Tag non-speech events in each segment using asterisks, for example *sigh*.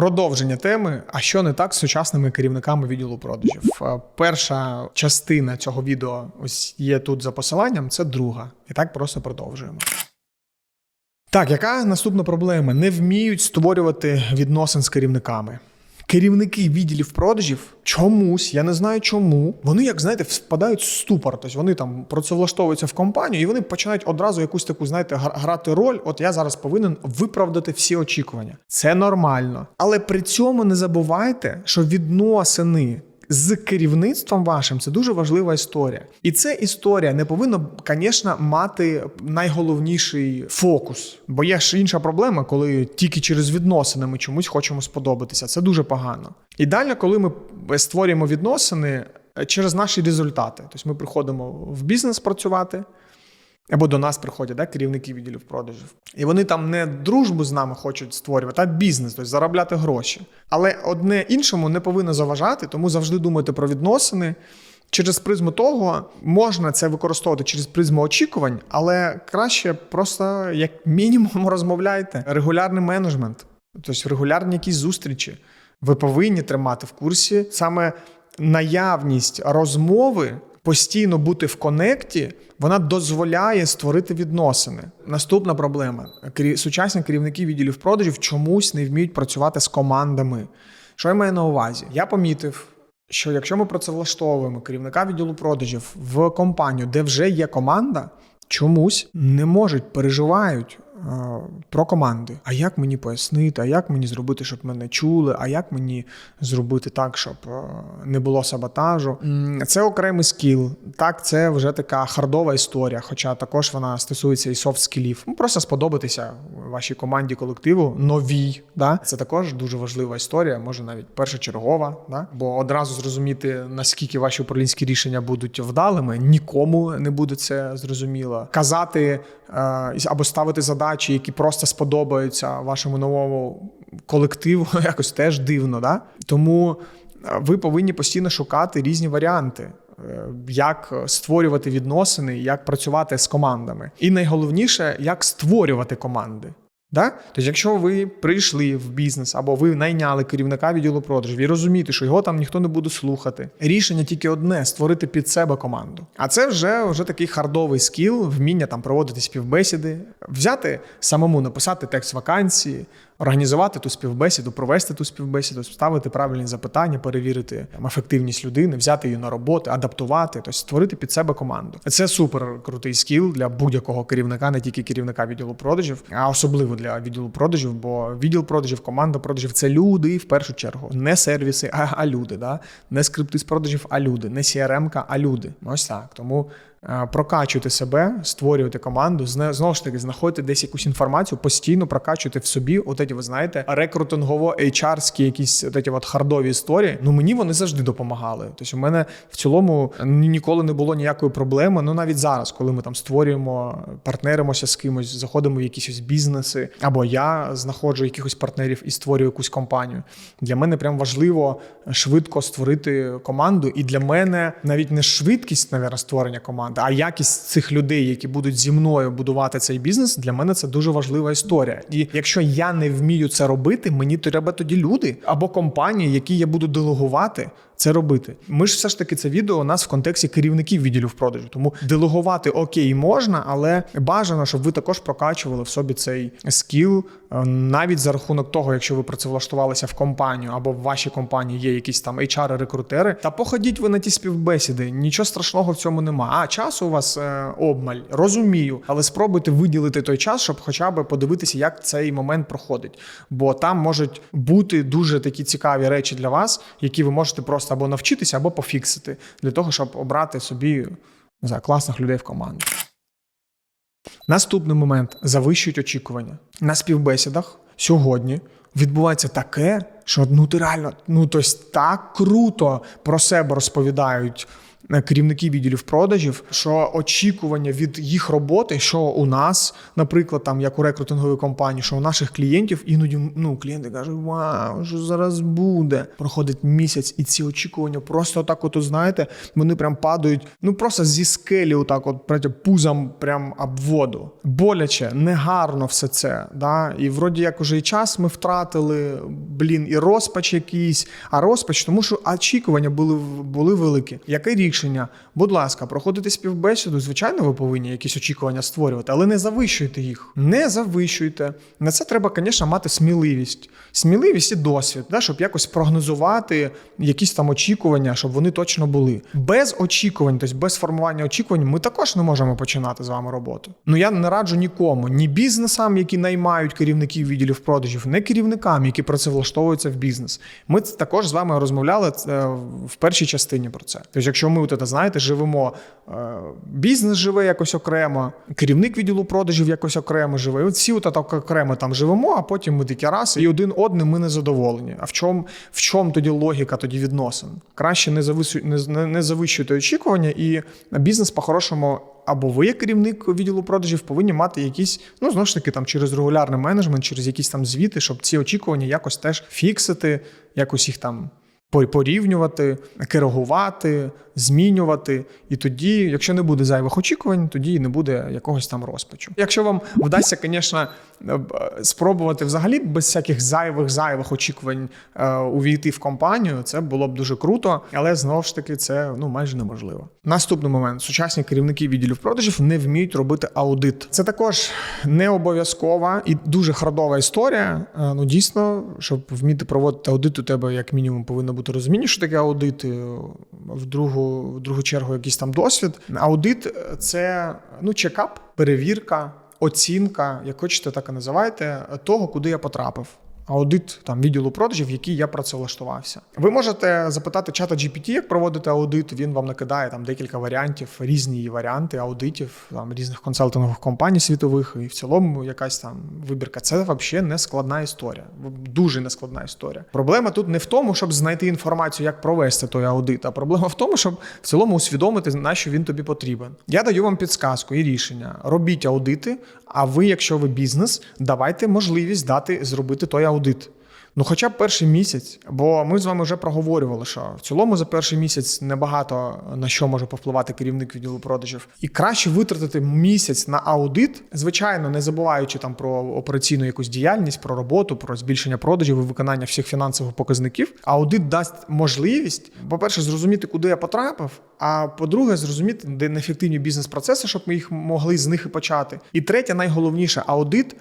Продовження теми, а що не так з сучасними керівниками відділу продажів. Е, Перша частина цього відео ось є тут за посиланням, це друга. І так просто продовжуємо. Так, яка наступна проблема? Не вміють створювати відносин з керівниками. Керівники відділів продажів чомусь, я не знаю чому, вони, як знаєте, впадають в ступор. Тобто вони там працевлаштовуються в компанію, і вони починають одразу якусь таку, знаєте, грати роль. От я зараз повинен виправдати всі очікування. Це нормально. Але при цьому не забувайте, що відносини з керівництвом вашим це дуже важлива історія. І ця історія не повинна, звісно, мати найголовніший фокус. Бо є ж інша проблема, коли тільки через відносини ми чомусь хочемо сподобатися. Це дуже погано. Ідеально, коли ми створюємо відносини е, через наші результати. Тобто ми приходимо в бізнес працювати. Або до нас приходять да, керівники відділів продажів. І вони там не дружбу з нами хочуть створювати, а бізнес, тобто заробляти гроші. Але одне іншому не повинно заважати, тому завжди думайте про відносини. Через призму того можна це використовувати через призму очікувань, але краще просто як мінімум *laughs* розмовляйте. Регулярний менеджмент, тобто регулярні якісь зустрічі. Ви повинні тримати в курсі саме наявність розмови, постійно бути в конекті, вона дозволяє створити відносини. Наступна проблема: сучасні керівники відділів продажів чомусь не вміють працювати з командами. Що я маю на увазі? Я помітив, що якщо ми працевлаштовуємо керівника відділу продажів в компанію, де вже є команда, чомусь не можуть переживають про команди. А як мені пояснити, а як мені зробити, щоб мене чули, а як мені зробити так, щоб е, не було саботажу? Це окремий скіл. Так, це вже така хардова історія, хоча також вона стосується і софт скілів. Ну, просто сподобатися вашій команді, колективу новій. Да? Це також дуже важлива історія, може навіть першочергова. Да? Бо одразу зрозуміти, наскільки ваші управлінські рішення будуть вдалими, нікому не буде це зрозуміло. Казати е, або ставити задачі, які просто сподобаються вашому новому колективу, *laughs* якось теж дивно. Да? Тому е, ви повинні постійно шукати різні варіанти. е, Як створювати відносини, як працювати з командами, і найголовніше, як створювати команди. Да? Тобто, якщо ви прийшли в бізнес або ви найняли керівника відділу продажів і розумієте, що його там ніхто не буде слухати, рішення тільки одне створити під себе команду. А це вже, вже такий хардовий скіл, вміння там проводити співбесіди, взяти самому написати текст вакансії, організувати ту співбесіду, провести ту співбесіду, ставити правильні запитання, перевірити там, ефективність людини, взяти її на роботу, адаптувати, тобто створити під себе команду. Це супер крутий скіл для будь-якого керівника, не тільки керівника відділу продажів, а особливо для відділу продажів, бо відділ продажів, команда продажів це люди в першу чергу, не сервіси, *laughs* а, люди. Да? Не скрипти з продажів, а люди, не CRM-ка, а люди. Ось так. Тому е, прокачуйте себе, створюйте команду, знову ж таки, знаходьте десь якусь інформацію, постійно прокачуйте в собі. От ви знаєте, рекрутингово HR-ські якісь от ці от хардові історії. Ну мені вони завжди допомагали. Тобто, у мене в цілому ніколи не було ніякої проблеми. Ну навіть зараз, коли ми там створюємо, партнеримося з кимось, заходимо в якісь ось бізнеси, або я знаходжу якихось партнерів і створюю якусь компанію. Для мене прям важливо швидко створити команду. І для мене навіть не швидкість навіть, створення команди, а якість цих людей, які будуть зі мною будувати цей бізнес. Для мене це дуже важлива історія. І якщо я не вмію це робити, мені треба тоді люди або компанії, які я буду делегувати. Це робити. Ми ж все ж таки це відео у нас в контексті керівників відділів продажу. Тому делегувати окей можна, але бажано, щоб ви також прокачували в собі цей скіл, е, навіть за рахунок того, якщо ви працевлаштувалися в компанію або в вашій компанії є якісь там HR-рекрутери, та походіть ви на ті співбесіди. Нічого страшного в цьому немає. А часу у вас е, обмаль, розумію, але спробуйте виділити той час, щоб хоча б подивитися, як цей момент проходить. Бо там можуть бути дуже такі цікаві речі для вас, які ви можете просто або навчитися, або пофіксити для того, щоб обрати собі не знаю, класних людей в команду. Наступний момент завищують очікування. На співбесідах сьогодні відбувається таке, що ну ти реально ну тобто так круто про себе розповідають е, керівники відділів продажів, що очікування від їх роботи, що у нас, наприклад, там як у рекрутинговій компанії, що у наших клієнтів іноді ну клієнти кажуть, вау, що зараз буде. Проходить місяць, і ці очікування просто так, от знаєте, вони прям падають, ну просто зі скелі, отак, от прям пузом прям об воду. Боляче, негарно все це. Да? І вроді як уже і час ми втратили, блін, і розпач якийсь. А розпач, тому що очікування були, були великі. Яке рішення? Будь ласка, проходите співбесіду. Звичайно, ви повинні якісь очікування створювати, але не завищуйте їх. Не завищуйте. На це треба, звісно, мати сміливість. Сміливість і досвід, да, щоб якось прогнозувати якісь там очікування, щоб вони точно були. Без очікувань, тобто без формування очікувань, ми також не можемо починати з вами роботу. Ну я не раджу нікому, ні бізнесам, які наймають керівників відділів продажів, не керівникам, які працевлаштовуються в бізнес. Ми також з вами розмовляли е, в першій частині про це. Тобто, якщо ми, от це, знаєте, живемо, е, бізнес живе якось окремо, керівник відділу продажів якось окремо живе. От всі от так окремо там живемо, а потім ми такі раз, і один одним ми не задоволені. А в чому в чому тоді логіка тоді відносин? Краще не завищуйте очікування, і бізнес по-хорошому. Або ви, як керівник відділу продажів, повинні мати якісь, ну знову ж таки, там через регулярний менеджмент, через якісь там звіти, щоб ці очікування якось теж фіксити, якось їх там порівнювати, керувати, змінювати. І тоді, якщо не буде зайвих очікувань, тоді і не буде якогось там розпачу. Якщо вам вдасться, звісно, спробувати взагалі без всяких зайвих зайвих очікувань е, увійти в компанію, це було б дуже круто, але знову ж таки це ну майже неможливо. Наступний момент: сучасні керівники відділів продажів не вміють робити аудит. Це також не обов'язкова і дуже хардова історія. Е, Ну дійсно, щоб вміти проводити аудит, у тебе як мінімум повинно бути розуміння, що таке аудит. е, В другу, в другу чергу, якийсь там досвід. Аудит е, це ну чекап, перевірка, оцінка, як хочете, так і називайте, того, куди я потрапив. Аудит там відділу продажів, в який я працевлаштувався. Ви можете запитати чата GPT, як проводити аудит. Він вам накидає там декілька варіантів, різні варіанти аудитів там різних консалтингових компаній світових, і в цілому якась там вибірка. Це взагалі не складна історія. Дуже не складна історія. Проблема тут не в тому, щоб знайти інформацію, як провести той аудит, а проблема в тому, щоб в цілому усвідомити, на що він тобі потрібен. Я даю вам підсказку і рішення. Робіть аудити. А ви, якщо ви бізнес, давайте можливість дати зробити той аудит. Ну, хоча б перший місяць, бо ми з вами вже проговорювали, що в цілому за перший місяць небагато на що може повпливати керівник відділу продажів, і краще витратити місяць на аудит, звичайно, не забуваючи там про операційну якусь діяльність, про роботу, про збільшення продажів і виконання всіх фінансових показників. Аудит дасть можливість, по-перше, зрозуміти, куди я потрапив. А по-друге, зрозуміти, де неефективні бізнес-процеси, щоб ми їх могли з них і почати. І третє, найголовніше, аудит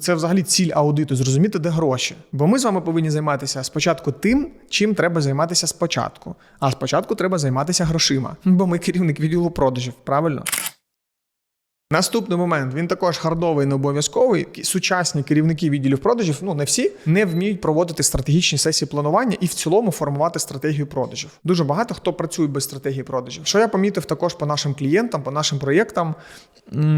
це взагалі ціль аудиту зрозуміти, де гроші. Бо ми з вами повинні займатися спочатку тим, чим треба займатися спочатку. А спочатку треба займатися грошима. Бо ми керівник відділу продажів, правильно? Наступний момент він також хардовий, не обов'язковий. Сучасні керівники відділів продажів, ну не всі, не вміють проводити стратегічні сесії планування і в цілому формувати стратегію продажів. Дуже багато хто працює без стратегії продажів. Що я помітив також по нашим клієнтам, по нашим проєктам.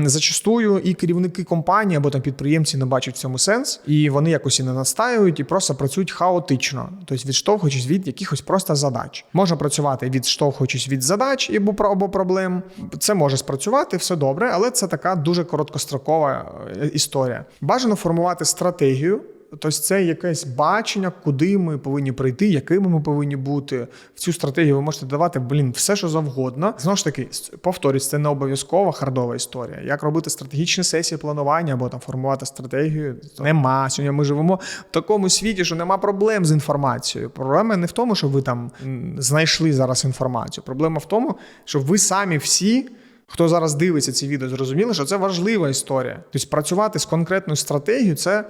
Зачастую і керівники компанії або там підприємці не бачать в цьому сенс, і вони якось і не настаюють, і просто працюють хаотично, тобто відштовхуючись від якихось просто задач. Можна працювати відштовхуючись від задач або проблем. Це може спрацювати, все добре, але це така дуже короткострокова е, історія. Бажано формувати стратегію. Тобто це якесь бачення, куди ми повинні прийти, якими ми повинні бути. В цю стратегію ви можете давати блін, все, що завгодно. Знову ж таки, повторюсь, це не обов'язкова хардова історія. Як робити стратегічні сесії планування або там формувати стратегію? Нема. Сьогодні ми живемо в такому світі, що нема проблем з інформацією. Проблема не в тому, що ви там знайшли зараз інформацію. Проблема в тому, що ви самі всі. Хто зараз дивиться ці відео, зрозуміли, що це важлива історія. Тобто працювати з конкретною стратегією це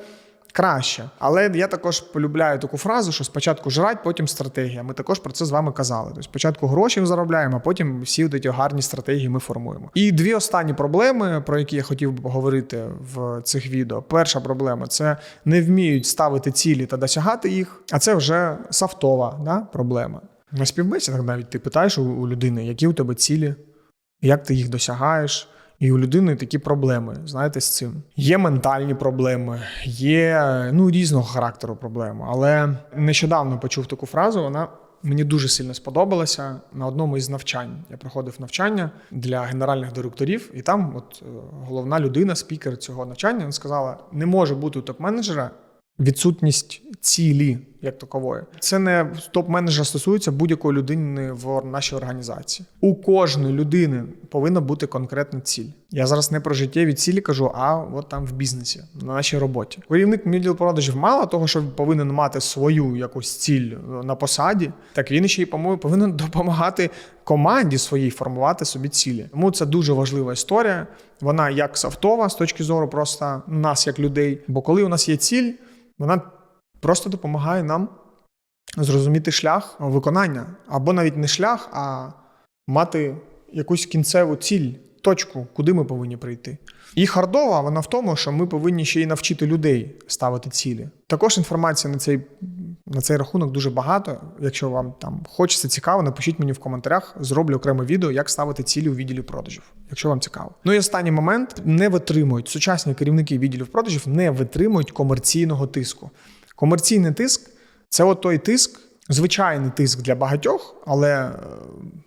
краще. Але я також полюбляю таку фразу, що спочатку жрать, потім стратегія. Ми також про це з вами казали. Тобто спочатку гроші заробляємо, а потім всі ці гарні стратегії ми формуємо. І дві останні проблеми, про які я хотів би поговорити в цих відео. Перша проблема це не вміють ставити цілі та досягати їх, а це вже софтова да, проблема. На співбесідах навіть ти питаєш у людини, які у тебе цілі, як ти їх досягаєш. І у людини такі проблеми, знаєте, з цим. Є ментальні проблеми, є ну, різного характеру проблеми. Але нещодавно почув таку фразу, вона мені дуже сильно сподобалася на одному із навчань. Я проходив навчання для генеральних директорів, і там от е, головна людина, спікер цього навчання, вона сказала: не може бути топ-менеджера відсутність цілі як такової. Це не топ-менеджера стосується будь-якої людини в нашій організації. У кожної людини повинна бути конкретна ціль. Я зараз не про життєві цілі кажу, а от там в бізнесі, на нашій роботі. Керівник відділу продажів мало того, що повинен мати свою якусь ціль на посаді, так він ще й по-моєму, повинен *laughs* допомагати команді своїй формувати собі цілі. Тому це дуже важлива історія. Вона як софтова з точки зору просто нас, як людей. Бо коли у нас є ціль, вона просто допомагає нам зрозуміти шлях виконання, або навіть не шлях, а мати якусь кінцеву ціль, точку, куди ми повинні прийти. І хардова вона в тому, що ми повинні ще й навчити людей ставити цілі. Також інформації на цей, на цей рахунок дуже багато. Якщо вам там хочеться цікаво, напишіть мені в коментарях, зроблю окреме відео, як ставити цілі у відділі продажів, якщо вам цікаво. Ну і останній момент не витримують сучасні керівники відділів продажів, не витримують комерційного тиску. Комерційний тиск це от той тиск, звичайний тиск для багатьох, але е,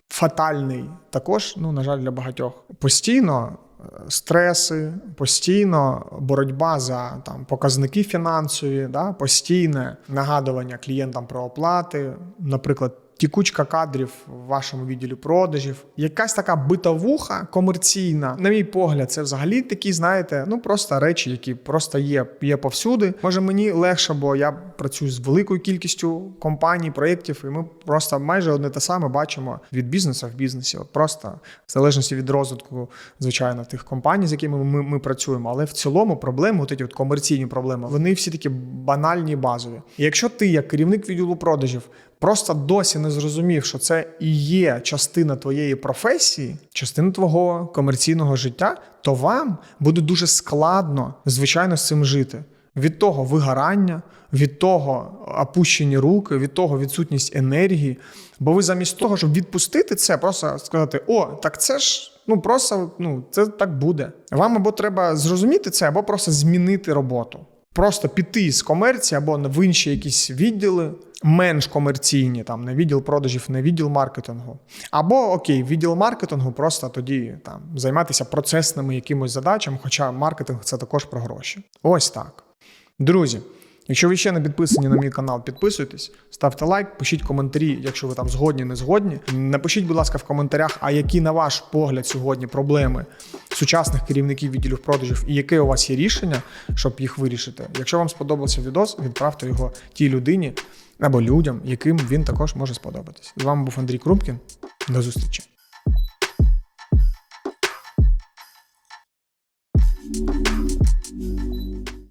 фатальний також, ну, на жаль, для багатьох. Постійно е, стреси, постійно боротьба за там, показники фінансові, да, постійне нагадування клієнтам про оплати, наприклад. Тікучка кадрів в вашому відділі продажів, якась така битовуха комерційна. На мій погляд, це взагалі такі, знаєте, ну просто речі, які просто є, є повсюди. Може мені легше, бо я працюю з великою кількістю компаній, проєктів, і ми просто майже одне те саме бачимо від бізнесу в бізнесі. От просто в залежності від розвитку, звичайно, тих компаній, з якими ми, ми працюємо. Але в цілому проблеми, от ці от комерційні проблеми, вони всі такі банальні, базові. І якщо ти, як керівник відділу продажів, просто досі не зрозумів, що це і є частина твоєї професії, частина твого комерційного життя, то вам буде дуже складно, звичайно, з цим жити. Від того вигорання, від того опущені руки, від того відсутність енергії. Бо ви замість того, щоб відпустити це, просто сказати: О, так це ж ну просто ну це так буде. Вам або треба зрозуміти це, або просто змінити роботу. Просто піти з комерції або в інші якісь відділи, менш комерційні, там не відділ продажів, не відділ маркетингу. Або окей, відділ маркетингу, просто тоді там займатися процесними якимось задачами, хоча маркетинг це також про гроші. Ось так. Друзі. Якщо ви ще не підписані на мій канал, підписуйтесь, ставте лайк, пишіть коментарі, якщо ви там згодні, не згодні. Напишіть, будь ласка, в коментарях, а які на ваш погляд сьогодні проблеми сучасних керівників відділів продажів і яке у вас є рішення, щоб їх вирішити. Якщо вам сподобався відос, відправте його тій людині або людям, яким він також може сподобатись. З вами був Андрій Крупкін. До зустрічі.